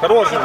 Хороший.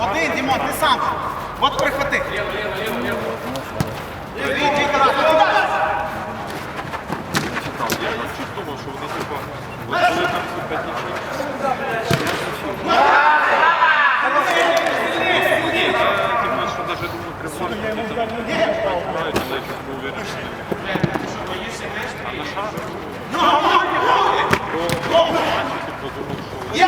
Один, Дімон, ти сам. От прихвати. Я чуть думав, що вони типа. Коли там ці п'ять нічого. Ні, я типа, що навіть думаю, криварки там грають, але я чуть не уверен, що не А на шар? То матчі, типу, думав, що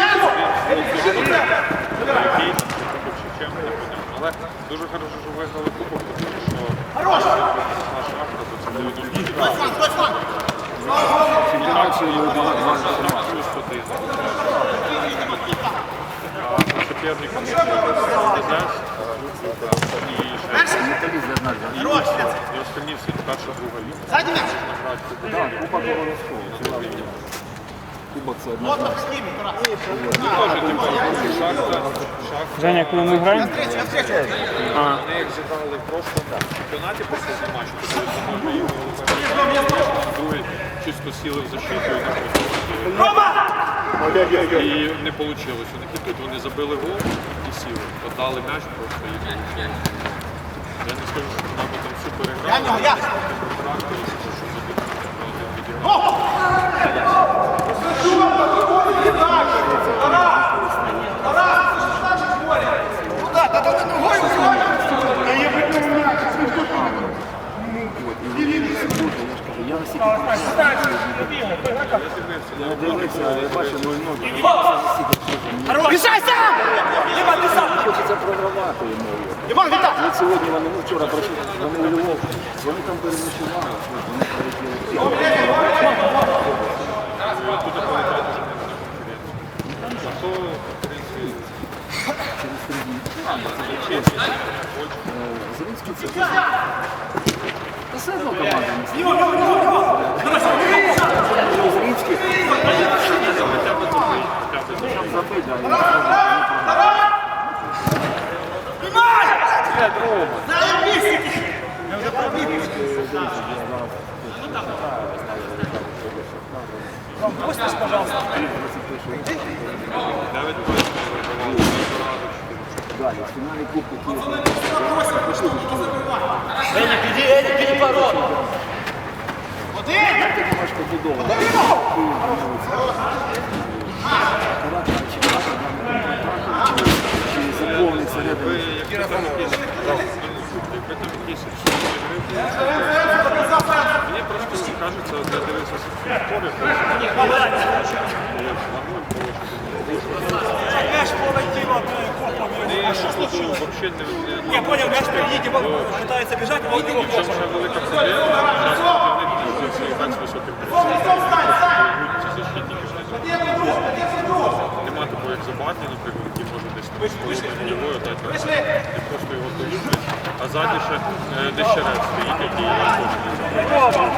Який, типу, Шевченко, не понятно. Але дуже хорошо, що виграли кубок, тому що Хорош. наш шахта, то це 90 Ось фланг, ось фланг. плюс один. А Соперником ДЗС і остальні всі перша друга ліга. Кубок обов'язково. Кубок це одна. Женя, коли ми граємо? Встречу. Вони як зіграли в прошлому чемпіонаті після матчу, то коли ми його другий чисто сіли в защиту і не працювали. І не вийшло у них. І тут вони забили гол і сіли. Подали м'яч просто і. Я не скажу, що вона там супер грала. в нього, я. Характері, що забити один відіграв. Куда? Та то ти ногою Я на сіті не дивився, але я бачу 0-0. Мішай сам! Єбан, ти сам! Хочеться програвати йому. Єбан, віддай! От сьогодні вони, ну вчора пройшли, вони у Львов, вони там переночували, вони в принципі, Зеленський це Та все одно команда не сильна. Зеленський далі. В фіналі Києва. Пішли від Києва. Один! Ти можеш побудовувати. Чи заповнить ви середину. як там якісь якби там якісь Мені просто кажеться, я дивився спори, Мяч полетел от э, копа. Взагалі не Я понял, мяч впереди, Димон пытается бежать, а он его Якщо копа. вже велика проблема, зараз пізніше і так з високим. Нема такого, як Забарні, наприклад, який може десь там спробувати нульовою дати. Не просто його долюблять. А ззаді ще Дещерець стоїть, який його теж не забрав.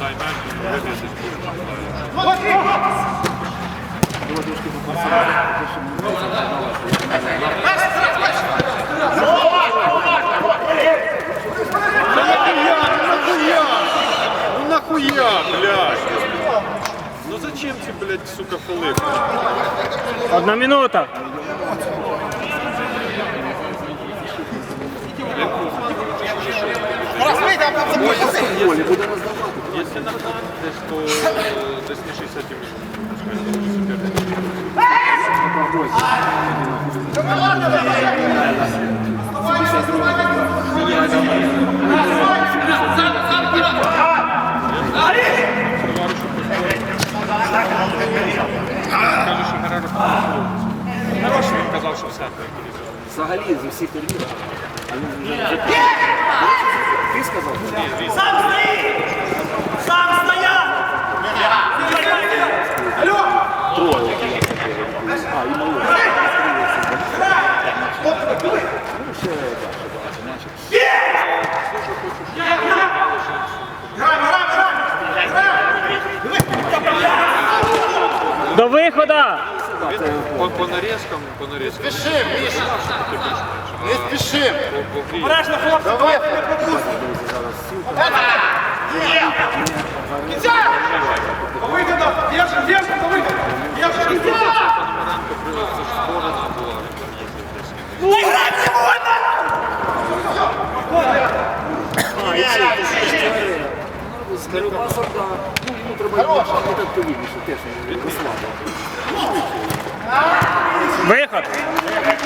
Дай м'яч, і виб'є десь дуже Було трошки попрацювати, щоб не Ну нахуя, блядь? Ну зачем ці, блядь, сука, фоли? Одна минута. Тарас, вийди, а потім забудь. полі буде роздавати. Якщо нагнати десь, то е, десь на 60 Минут. що все. Взагалі з усіх турнірів. А він вже вже ти сказав? Сам стоїть! Сам стояв! Троє. А, і малий. Ну, ще так, ще багато матчів. До виходу! По, по нарізкам, по нарізкам. Спішим, Міша. Не спішим. По, по грі. Обережно, хлопці! Давай. Виходу! Держим, держим, до виходу! Держим! Це ж створена була, він там їздив десь. Не грай сегодня! А, і ще З Карюбасом, да? Ну, йому треба бути активніше, теж він розслабив. Виход!